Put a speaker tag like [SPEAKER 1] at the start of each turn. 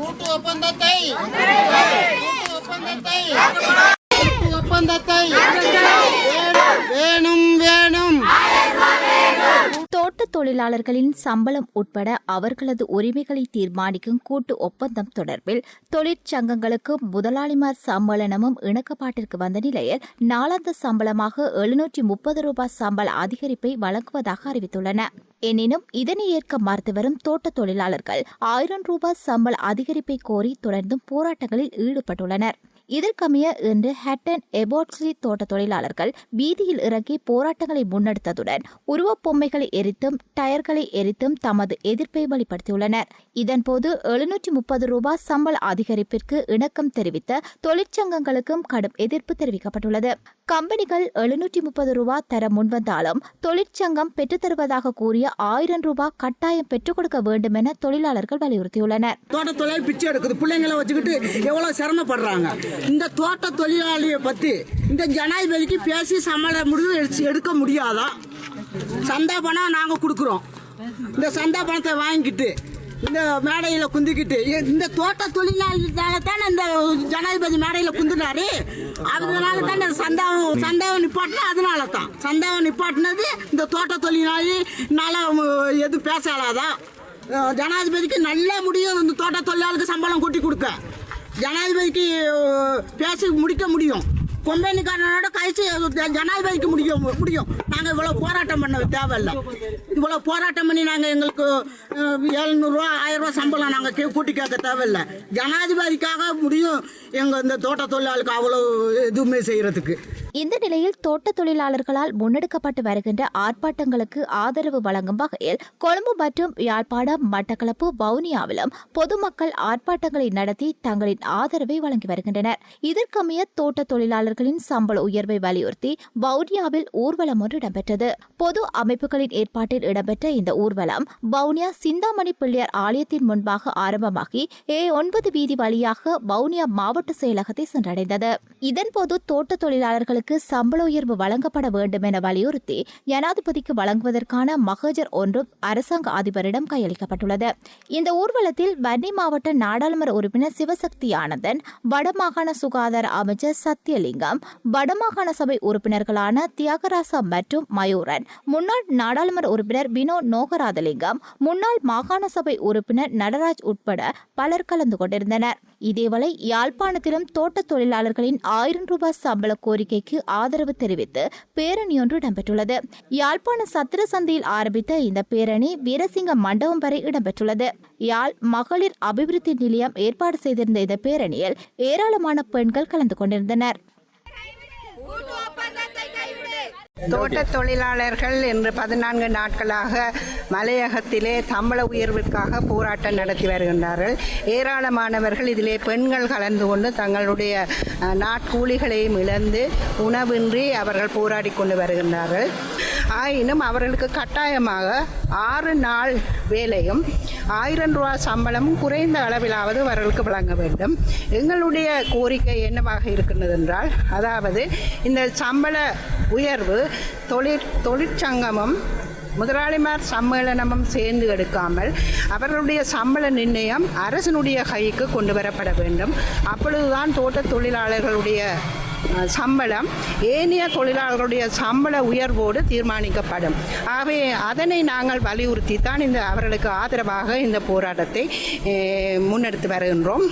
[SPEAKER 1] கூட்டு ஒப்பந்தத்தை. கூட்டு ஒப்பந்தத்தை. கூட்டு ஒப்பந்தத்தை. வேணும் வேணும்.
[SPEAKER 2] தோட்ட தொழிலாளர்களின் சம்பளம் உட்பட அவர்களது உரிமைகளை தீர்மானிக்கும் கூட்டு ஒப்பந்தம் தொடர்பில் தொழிற்சங்கங்களுக்கு முதலாளிமார் சம்மேளனமும் இணக்கப்பாட்டிற்கு வந்த நிலையில் நாளாந்த சம்பளமாக எழுநூற்றி முப்பது ரூபாய் சம்பள அதிகரிப்பை வழங்குவதாக அறிவித்துள்ளன. எனினும் இதனை ஏற்க மறுத்து வரும் தோட்ட தொழிலாளர்கள் ஆயிரம் ரூபாய் சம்பள அதிகரிப்பை கோரி தொடர்ந்தும் போராட்டங்களில் ஈடுபட்டுள்ளனர். இதற்கமைய இன்று ஹட்டன் எபோட்ஸ்லி தோட்ட தொழிலாளர்கள் வீதியில் இறங்கி போராட்டங்களை முன்னெடுத்ததுடன் உருவப் பொம்மைகளை எரித்தும் டயர்களை எரித்தும் தமது எதிர்ப்பை வெளிப்படுத்தியுள்ளனர். இதன்போது எழுநூற்றி முப்பது ரூபாய் சம்பள அதிகரிப்பிற்கு இணக்கம் தெரிவித்த தொழிற்சங்கங்களுக்கும் கடும் எதிர்ப்பு தெரிவிக்கப்பட்டுள்ளது. கம்பெனிகள் எழுநூற்றி முப்பது ரூபாய் தர முன்வந்தாலும் தொழிற்சங்கம் பெற்றுத்தருவதாக கூறிய ஆயிரம் ரூபாய் கட்டாயம் பெற்றுக் கொடுக்க வேண்டும் என தொழிலாளர்கள் வலியுறுத்தியுள்ளனர்.
[SPEAKER 3] தோட்ட தொழில் பிச்சை எடுக்குது. பிள்ளைங்களை வச்சுக்கிட்டு எவ்வளவு சிரமப்படுறாங்க? இந்த தோட்ட தொழிலாளியை பற்றி இந்த ஜனாதிபதிக்கு பேசி சம்பள முடிவு எடுக்க முடியாதா? சந்தா பணம் நாங்கள் கொடுக்குறோம். இந்த சந்தா பணத்தை வாங்கிக்கிட்டு இந்த மேடையில் குந்திக்கிட்டு இந்த தோட்ட தொழிலாளினால தானே இந்த ஜனாதிபதி மேடையில் குந்துனாரு. அதனால தானே சந்தாவை சந்தாவை நிப்பாட்டினா அதனால தான் சந்தாவை நிப்பாட்டினது இந்த தோட்ட தொழிலாளினால எதுவும் பேசலாதான் ஜனாதிபதிக்கு நல்ல முடியும் இந்த தோட்ட தொழிலாளிக்கு சம்பளம் கூட்டி கொடுக்க. ஜனாதிபதிக்கு பேச பேசி முடிக்க முடியும். கொம்பேனிக்காரனோட கழிச்சு ஜனாதிபதிக்கு முடியும் முடியும். நாங்கள் இவ்வளோ போராட்டம் பண்ண தேவையில்லை. இவ்வளோ போராட்டம் பண்ணி நாங்கள் எங்களுக்கு எழுநூறுவா ஆயிரரூவா சம்பளம் நாங்கள் கூட்டி கேட்க தேவையில்ல. ஜனாதிபதிக்காக முடியும் எங்கள் இந்த தோட்ட தொழிலாளுக்கு அவ்வளோ எதுவுமே செய்கிறதுக்கு
[SPEAKER 2] இந்த நிலையில் தோட்ட தொழிலாளர்களால் முன்னெடுக்கப்பட்டு வருகின்ற ஆர்ப்பாட்டங்களுக்கு ஆதரவு வழங்கும் வகையில் கொழும்பு மற்றும் யாழ்ப்பாணம் மட்டக்களப்பு வவுனியாவிலும் பொதுமக்கள் ஆர்ப்பாட்டங்களை நடத்தி தங்களின் ஆதரவை வழங்கி வருகின்றனர். இதற்கமைய தோட்ட தொழிலாளர் தொழிலாளர்களின் சம்பள உயர்வை வலியுறுத்தி வவுனியாவில் ஊர்வலம் ஒன்று இடம்பெற்றது. பொது அமைப்புகளின் ஏற்பாட்டில் இடம்பெற்ற இந்த ஊர்வலம் வவுனியா சிந்தாமணி பிள்ளையார் ஆலயத்தின் முன்பாக ஆரம்பமாகி ஏ ஒன்பது வீதி வழியாக வவுனியா மாவட்ட செயலகத்தை சென்றடைந்தது. இதன்போது தோட்ட தொழிலாளர்களுக்கு சம்பள உயர்வு வழங்கப்பட வேண்டும் என வலியுறுத்தி ஜனாதிபதிக்கு வழங்குவதற்கான மகஜர் ஒன்றும் அரசாங்க அதிபரிடம் கையளிக்கப்பட்டுள்ளது. இந்த ஊர்வலத்தில் வன்னி மாவட்ட நாடாளுமன்ற உறுப்பினர் சிவசக்தி ஆனந்தன் வடமாகாண சுகாதார அமைச்சர் சிங்கம் வடமாகாண சபை உறுப்பினர்களான தியாகராசா மற்றும் மயூரன் முன்னாள் நாடாளுமன்ற உறுப்பினர் வினோ நோகராதலிங்கம் முன்னாள் மாகாண சபை உறுப்பினர் நடராஜ் உட்பட பலர் கலந்து கொண்டிருந்தனர். இதேவேளை யாழ்ப்பாணத்திலும் தோட்ட தொழிலாளர்களின் ஆயிரம் ரூபாய் சம்பள கோரிக்கைக்கு ஆதரவு தெரிவித்து பேரணி ஒன்று இடம்பெற்றுள்ளது. யாழ்ப்பாண சத்திர சந்தையில் ஆரம்பித்த இந்த பேரணி வீரசிங்க மண்டபம் வரை இடம்பெற்றுள்ளது. யாழ் மகளிர் அபிவிருத்தி நிலையம் ஏற்பாடு செய்திருந்த இந்த பேரணியில் ஏராளமான பெண்கள் கலந்து கொண்டிருந்தனர்.
[SPEAKER 4] தோட்ட தொழிலாளர்கள் இன்று பதினான்கு நாட்களாக மலையகத்திலே சம்பள உயர்விற்காக போராட்டம் நடத்தி வருகின்றார்கள். ஏராளமானவர்கள் இதிலே பெண்கள் கலந்து கொண்டு தங்களுடைய நாட்கூலிகளையும் இழந்து உணவின்றி அவர்கள் போராடி கொண்டு வருகின்றார்கள். ஆயினும் அவர்களுக்கு கட்டாயமாக ஆறு நாள் வேலையும் ஆயிரம் ரூபா சம்பளமும் குறைந்த அளவிலாவது அவர்களுக்கு வழங்க வேண்டும். எங்களுடைய கோரிக்கை என்னவாக இருக்கின்றது என்றால் அதாவது இந்த சம்பள உயர்வு தொழிற் தொழிற்சங்கமும் முதலாளிமார் சம்மேளனமும் சேர்ந்து எடுக்காமல் அவர்களுடைய சம்பள நிர்ணயம் அரசனுடைய கைக்கு கொண்டு வரப்பட வேண்டும். அப்பொழுதுதான் தோட்ட தொழிலாளர்களுடைய சம்பளம் ஏனைய தொழிலாளர்களுடைய சம்பள உயர்வோடு தீர்மானிக்கப்படும். ஆகவே அதனை நாங்கள் வலியுறுத்தி தான் இந்த அவர்களுக்கு ஆதரவாக இந்த போராட்டத்தை முன்னெடுத்து வருகின்றோம்.